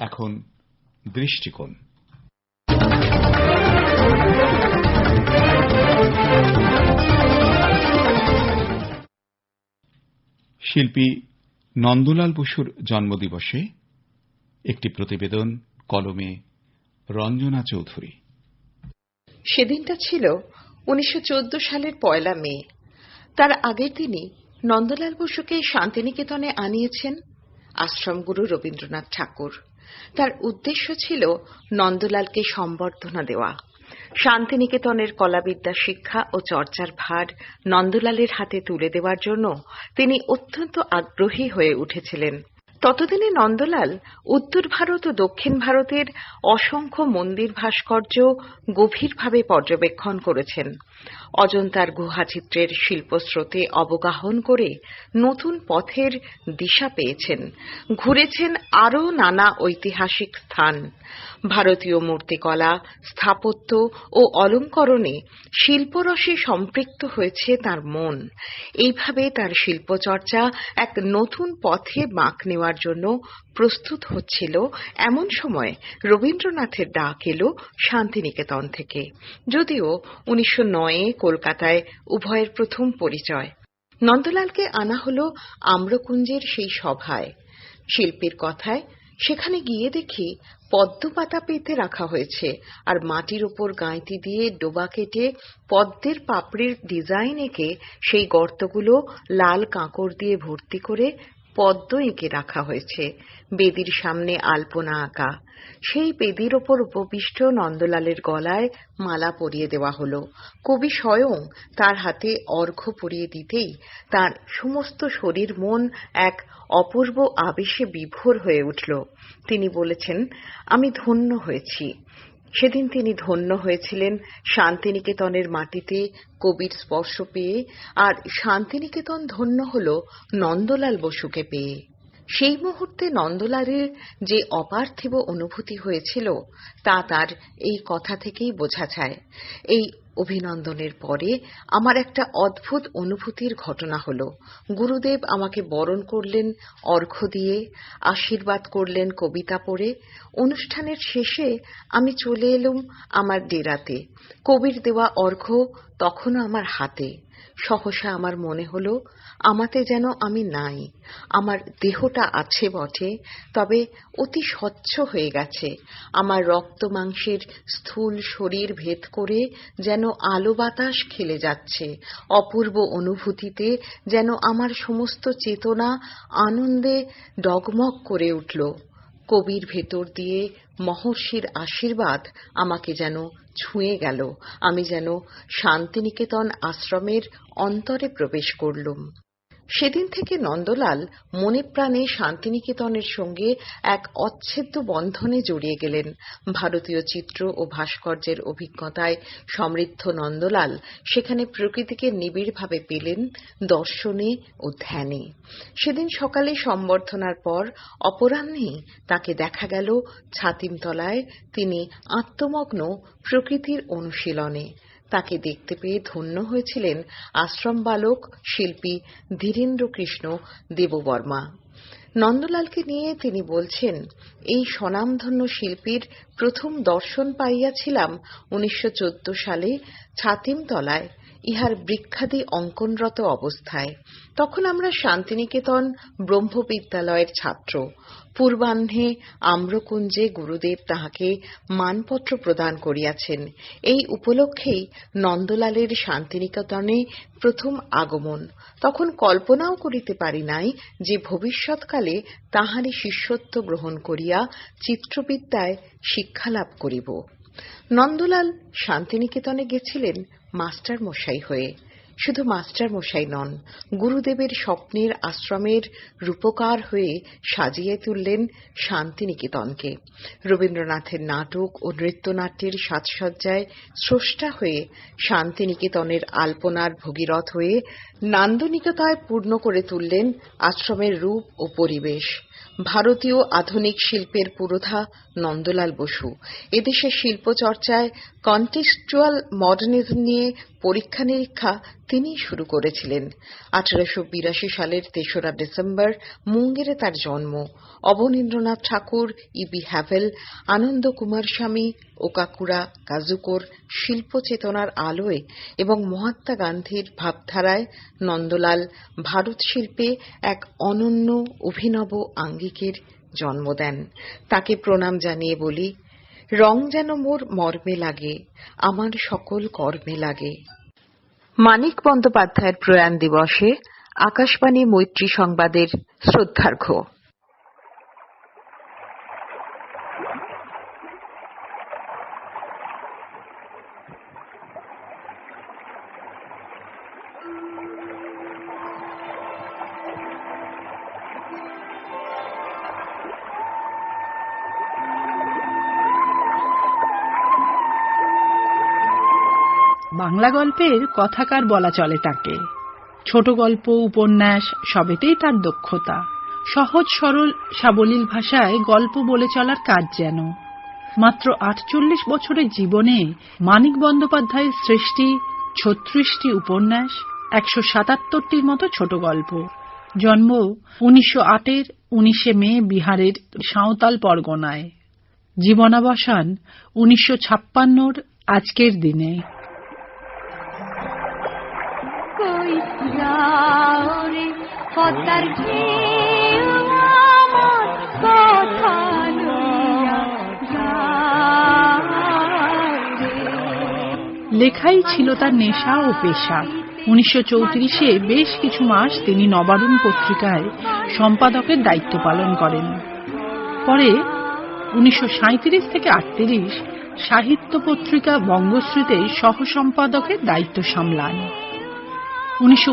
এখন দৃষ্টিকোণ। শিল্পী নন্দলাল বসুর জন্মদিবসে একটি প্রতিবেদন, কলমে রঞ্জনা চৌধুরী। সেদিনটা ছিল উনিশশো চৌদ্দ সালের পয়লা মে। তার আগের দিনই নন্দলাল বসুকে শান্তিনিকেতনে আনিয়েছেন আশ্রমগুরু রবীন্দ্রনাথ ঠাকুর। তার উদ্দেশ্য ছিল নন্দলালকে সম্বর্ধনা দেওয়া। শান্তিনিকেতনের কলাবিদ্যা শিক্ষা ও চর্চার ভার নন্দলালের হাতে তুলে দেওয়ার জন্য তিনি অত্যন্ত আগ্রহী হয়ে উঠেছিলেন। ততদিনে নন্দলাল উত্তর ভারত ও দক্ষিণ ভারতের অসংখ্য মন্দির ভাস্কর্য গভীরভাবে পর্যবেক্ষণ করেছেন। অজন্তার গুহাচিত্রের শিল্পস্রোতে অবগাহন করে নতুন পথের দিশা পেয়েছেন। ঘুরেছেন আরও নানা ঐতিহাসিক স্থান। ভারতীয় মূর্তিকলা, স্থাপত্য ও অলঙ্করণে শিল্পরসে সম্পৃক্ত হয়েছে তার মন। এইভাবে তার শিল্পচর্চা এক নতুন পথে বাঁক নেওয়ার জন্য প্রস্তুত হচ্ছিল। এমন সময় রবীন্দ্রনাথের ডাক এলো শান্তিনিকেতন থেকে। যদিও উনিশশো নয়ে কলকাতায় উভয়ের প্রথম পরিচয়। নন্দলালকে আনা হল আম্রকুঞ্জের সেই সভায়। শিল্পীর কথায় সেখানে গিয়ে দেখি পদ্মপাতা পেতে রাখা হয়েছে আর মাটির উপর গাঁইতি দিয়ে ডোবা কেটে পদ্মের পাপড়ির ডিজাইন এঁকে সেই গর্তগুলো লাল কাঁকর দিয়ে ভর্তি করে পদ্ম এঁকে রাখা হয়েছে। বেদির সামনে আলপনা আঁকা। সেই বেদির ওপর উপবিষ্ট নন্দলালের গলায় মালা পরিয়ে দেওয়া হলো। কবি স্বয়ং তার হাতে অর্ঘ্য পরিয়ে দিতেই তার সমস্ত শরীর, মন এক অপূর্ব আবেশে বিভোর হয়ে উঠল। তিনি বলেছেন, আমি ধন্য হয়েছি। সেদিন তিনি ধন্য হয়েছিলেন শান্তিনিকেতনের মাটিতে কবির স্পর্শ পেয়ে, আর শান্তিনিকেতন ধন্য হল নন্দলাল বসুকে পেয়ে। সেই মুহূর্তে নন্দলালের যে অপার্থিব অনুভূতি হয়েছিল, তা তার এই কথা থেকেই বোঝা যায়। এই অভিনন্দনের পরে আমার একটা অদ্ভুত অনুভূতির ঘটনা হল। গুরুদেব আমাকে বরণ করলেন, অর্ঘ্য দিয়ে আশীর্বাদ করলেন, কবিতা পড়ে। অনুষ্ঠানের শেষে আমি চলে এলুম আমার ডেরাতে। কবির দেওয়া অর্ঘ্য তখনও আমার হাতে। সহসা আমার মনে হলো, আমাতে যেন আমি নাই, আমার দেহটা আছে বটে, তবে অতি স্বচ্ছ হয়ে গেছে, আমার রক্ত মাংসের স্থূল শরীর ভেদ করে যেন আলো বাতাস খেলে যাচ্ছে, অপূর্ব অনুভূতিতে যেন আমার সমস্ত চেতনা আনন্দে ডগমগ করে উঠল। কবির ভেতর দিয়ে মহর্ষির আশীর্বাদ আমাকে যেন ছুঁয়ে গেল। আমি যেন শান্তিনিকেতন আশ্রমের অন্তরে প্রবেশ করলুম। সেদিন থেকে নন্দলাল মনে প্রাণে শান্তিনিকেতনের সঙ্গে এক অচ্ছেদ্য বন্ধনে জড়িয়ে গেলেন। ভারতীয় চিত্র ও ভাস্কর্যের অভিজ্ঞতায় সমৃদ্ধ নন্দলাল সেখানে প্রকৃতিকে নিবিড়ভাবে পেলেন দর্শনে ও ধ্যানে। সেদিন সকালে সম্বর্ধনার পর অপরাহ্নেই তাকে দেখা গেল ছাতিমতলায়। তিনি আত্মমগ্ন প্রকৃতির অনুশীলনে। তাকে দেখতে পেয়ে ধন্য হয়েছিলেন আশ্রম বালক শিল্পী ধীরেন্দ্র কৃষ্ণ দেববর্মা। নন্দলালকে নিয়ে তিনি বলছেন, এই স্বনামধন্য শিল্পীর প্রথম দর্শন পাইয়াছিলাম উনিশশো চোদ্দ সালে ছাতিমতলায়। ইহার বৃক্ষাদি অঙ্কনরত অবস্থায়, তখন আমরা শান্তিনিকেতন ব্রহ্মবিদ্যালয়ের ছাত্র। পূর্বাহ্নে আম্রকুঞ্জে গুরুদেব তাহাকে মানপত্র প্রদান করিয়াছেন। এই উপলক্ষেই নন্দলালের শান্তিনিকেতনে প্রথম আগমন। তখন কল্পনাও করিতে পারি নাই যে ভবিষ্যৎকালে তাহারই শিষ্যত্ব গ্রহণ করিয়া চিত্রবিদ্যায় শিক্ষালাভ করিব। নন্দলাল শান্তিনিকেতনে গেছিলেন মাস্টার মশাই হয়ে শুধু মাস্টার মশাই নন, গুরুদেবের স্বপ্নের আশ্রমের রূপকার হয়ে সাজিয়ে তুললেন শান্তিনিকেতনকে। রবীন্দ্রনাথের নাটক ও নৃত্যনাট্যের সাজসজ্জায় স্রষ্টা হয়ে শান্তিনিকেতনের আলপনার ভগীরথ হয়ে নান্দনিকতায় পূর্ণ করে তুললেন আশ্রমের রূপ ও পরিবেশ। ভারতীয় আধুনিক শিল্পের পুরোধা নন্দলাল বসু। এদেশের শিল্পচর্চায় কন্টেক্সচুয়াল মডার্নিজম নিয়ে পরীক্ষা নিরীক্ষা তিনিই শুরু করেছিলেন। আঠারোশো বিরাশি সালের তেসরা ডিসেম্বর মুঙ্গেরে তার জন্ম। Abanindranath Tagore, E B Havell Ananda Coomaraswamy, Okakura, কাজুকোর শিল্প চেতনার আলোয় এবং মহাত্মা গান্ধীর ভাবধারায় নন্দলাল ভারত শিল্পে এক অনন্য অভিনব আঙ্গিকের জন্ম দেন। তাকে প্রণাম জানিয়ে বলি, রং যেন মোর মর্মে লাগে, আমার সকল কর্মে লাগে। মানিক বন্দ্যোপাধ্যায়ের প্রয়াণ দিবসে আকাশবাণী মৈত্রী সংবাদের শ্রদ্ধার্ঘ্য। বাংলা গল্পের কথাকার বলা চলে তাকে। ছোট গল্প, উপন্যাস, সবেতেই তার দক্ষতা। সহজ, সরল, সাবলীল ভাষায় গল্প বলে চলার কাজ যেন। মাত্র আটচল্লিশ বছরের জীবনে মানিক বন্দ্যোপাধ্যায়ের সৃষ্টি ছত্রিশটি উপন্যাস, একশো সাতাত্তরটির মতো ছোট গল্প। জন্ম উনিশশো আটের উনিশে মে বিহারের সাঁওতাল পরগনায়। জীবনাবসান উনিশশো ছাপ্পান্নর আজকের দিনে। যাও রে। লেখাই ছিল তার নেশা ও পেশা। উনিশশো চৌত্রিশে বেশ কিছু মাস তিনি নবারুণ পত্রিকায় সম্পাদকের দায়িত্ব পালন করেন। পরে উনিশশো সাঁইত্রিশ থেকে আটত্রিশ সাহিত্য পত্রিকা বঙ্গশ্রীতে সহ সম্পাদকের দায়িত্ব সামলান। উনিশশো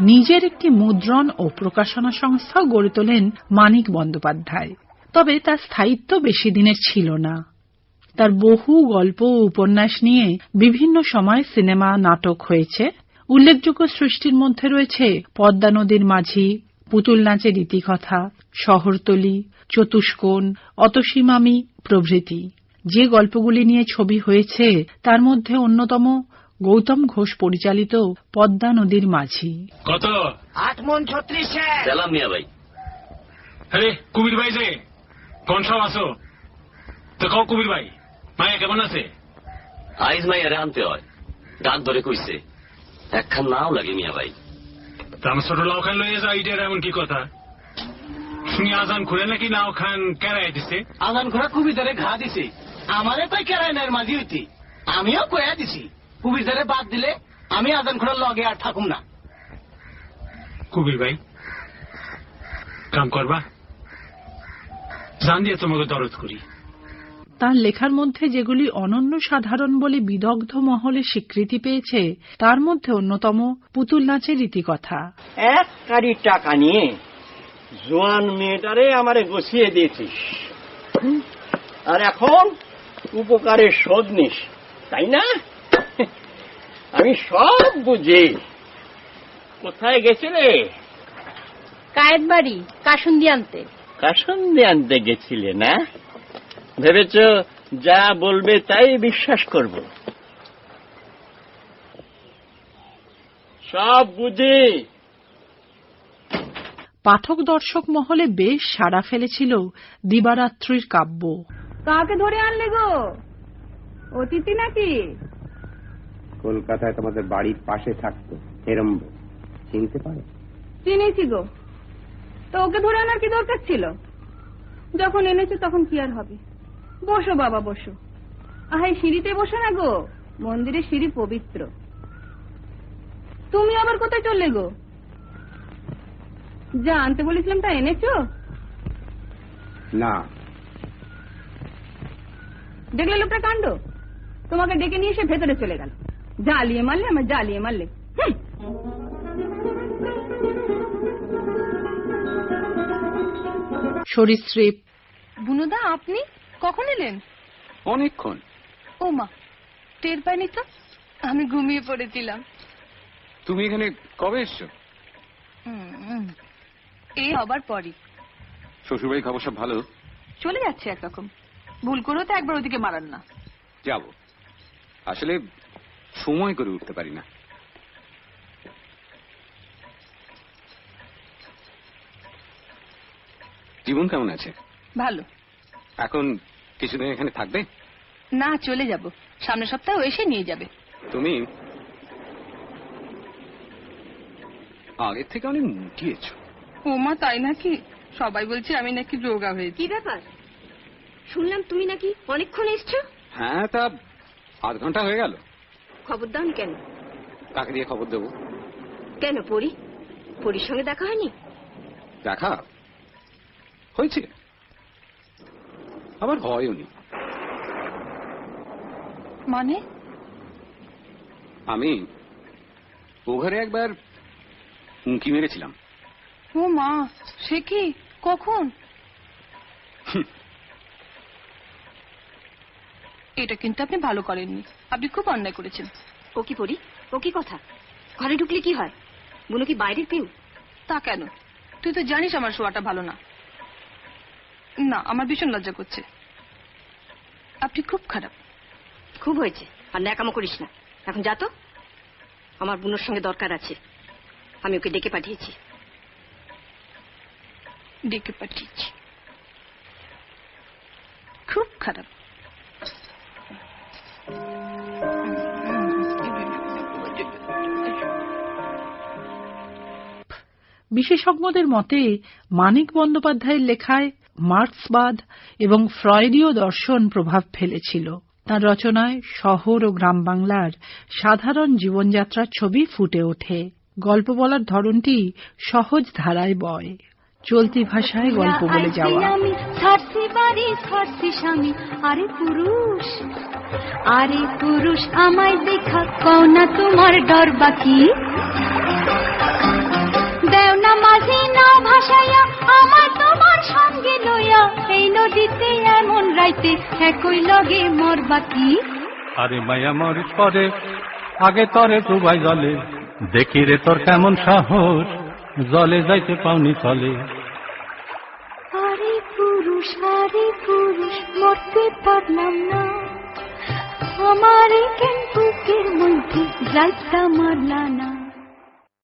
নিজের একটি মুদ্রণ ও প্রকাশনা সংস্থাও গড়ে তোলেন মানিক বন্দ্যোপাধ্যায়। তবে তার স্থায়িত্ব বেশি দিনের ছিল না। তার বহু গল্প ও উপন্যাস নিয়ে বিভিন্ন সময় সিনেমা, নাটক হয়েছে। উল্লেখযোগ্য সৃষ্টির মধ্যে রয়েছে পদ্মা নদীর মাঝি, পুতুল নাচের ইতিকথা, শহরতলি, চতুষ্কোণ, অতসীমামি প্রভৃতি। যে গল্পগুলি নিয়ে ছবি হয়েছে, তার মধ্যে অন্যতম গৌতম ঘোষ পরিচালিত পদ্মা নদীর মাঝি। কত? আট মন ছত্রিশে। সালাম মিয়া ভাই। আরে কুবির ভাই যে কোন সব আসো তো কও কুবির ভাই মায়া কেমন আছে? আইজ মাই আরে আনতে হয়। ডাক ধরে কইছে একখান নাও লাগে মিয়া ভাই। তা আমার ছোট লাউ খান লইয়ে যাও ইটার এমন কি কথা? শুনি আজান খুলে নাকি নাও খান কেরাই দিছে? আগান ঘোড়া কুবি ধরে ঘা দিছে। আমারে তাই কেরাই নাইর মাঝি হইতি? আমিও কয়া দিছি। কুবি বাদ দিলে আমি আজান ঘোড়ার লগে আর থাকুম না। কুবির ভাই কাম করবা? জান দিয়ে তোমাকে দরদ করি। তার লেখার মধ্যে যেগুলি অনন্য সাধারণ বলে বিদগ্ধ মহলে স্বীকৃতি পেয়েছে তার মধ্যে অন্যতম পুতুল নাচের রীতিকথা। এক কারি টাকা নিয়ে জোয়ান মেয়েটারে আমারে গছিয়ে দিয়েছিস। হুম? আর এখন উপকারের শোধ নিস তাই না? আমি সব বুঝি। কোথায় গেছিলে? কায়েত বাড়ি কাসুন্দি আনতে কাসন্দি আনতে গেছিলে না? ভেবেছ যা বলবে তাই বিশ্বাস করব। সব বুঝি। পাঠক দর্শক মহলে বেশ সাড়া ফেলেছিল দিবারাত্রির কাব্য। কাকে ধরে আনলে গো? অতিথি নাকি? কলকাতায় তোমাদের বাড়ির পাশে থাকতো। হেরম্ব চিনতে পারো? চিনেছি গো। তো ওকে ধরে আনার কি দরকার ছিল? যখন এনেছো তখন কি আর হবে? বসো বাবা বসো। আহাই সিঁড়িতে বসো না গো। মন্দিরের সিঁড়ি পবিত্র। তুমি আবার কোথায় চললে গো? যা আনতে বলেছিলাম তা এনেছো? না। দেখলে লোকটা কাণ্ড? তোমাকে ডেকে নিয়ে এসে ভেতরে চলে গেল। জ্বালিয়ে মারলে আমার জ্বালিয়ে মারলে। সরীসৃপ। বুনুদা আপনি কখন এলেন? অনেকক্ষণ। ও মা টের পাইনি তো? আমি ঘুমিয়ে পড়েছিলাম। তুমি এখানে কবে এসছো? হুম, এই হবার পরই। শ্বশুরবাড়ির খবর সব ভালো? চলে যাচ্ছে একরকম ভুল করেও তো একবার ওদিকে মারান না। যাব। আসলে সময় করে উঠতে পারি না। জীবন কেমন আছে? ভালো। এখন কিছুদিন এখানে থাকবে? না চলে যাব। সামনের সপ্তাহে এসে নিয়ে যাবে। তুমি? আগের থেকে অনেক মুটিয়েছ। ওমা তাই নাকি? সবাই বলছে আমি নাকি যোগা হয়েছি। কি ব্যাপার? শুনলাম তুমি নাকি অনেকক্ষণ এসছো। হ্যাঁ তা আধ ঘণ্টা হয়ে গেল। খবর দাওনি কেন? কাকে দিয়ে খবর দেবো? কেন পরি? পরির সঙ্গে দেখা হয়নি? দেখা? হয়েছে। আবার হয়নি মানে? আমি ও ঘরে একবার উঁকি মেরেছিলাম। ও মা সে কি? কখন? এটা কিন্তু আপনি ভালো করেননি। আপনি খুব অন্যায় করেছেন। ও কি পরি? ও কি কথা? ঘরে ঢুকলে কি হয়? বুনো কি বাইরের কেউ তা কেন? তুই তো জানিস আমার শোয়াটা ভালো না। না আমার ভীষণ লজ্জা করছে। আপনি খুব খারাপ। খুব হয়েছে। আর ন্যাকামো করিস না। এখন যা তো। আমার বুনোর সঙ্গে দরকার আছে। আমি ওকে ডেকে পাঠিয়েছি। ডেকে পাঠিয়েছি। খুব খারাপ। বিশেষজ্ঞদের মতে, মানিক বন্দ্যোপাধ্যায়ের লেখায় মার্ক্সবাদ এবং ফ্রয়েডীয় দর্শন প্রভাব ফেলেছিল। তার রচনায় শহর ও গ্রাম বাংলার সাধারণ জীবনযাত্রার ছবি ফুটে ওঠে। গল্প বলার ধরনটি সহজ ধারায় বয়। চলতি ভাষায় গল্প বলে যাওয়া। আমায় দেখা কও তোমার ডর বাকি মাঝি ভাসাইয়া আমায় তোমার সঙ্গে লইয়া এই নদীতে এমন রাইতে একই লগে মোর বাকি আরে মায়া মরিস পরে আগে তরে ডুবাই জলে। দেখি রে তোর কেমন সাহস জলে যাইতে পাওনি চলে। আরে পুরুষ আরে পুরুষ মরতে পারলাম না। আমার কেন বুকের মধ্যে যাইতা মারলা না?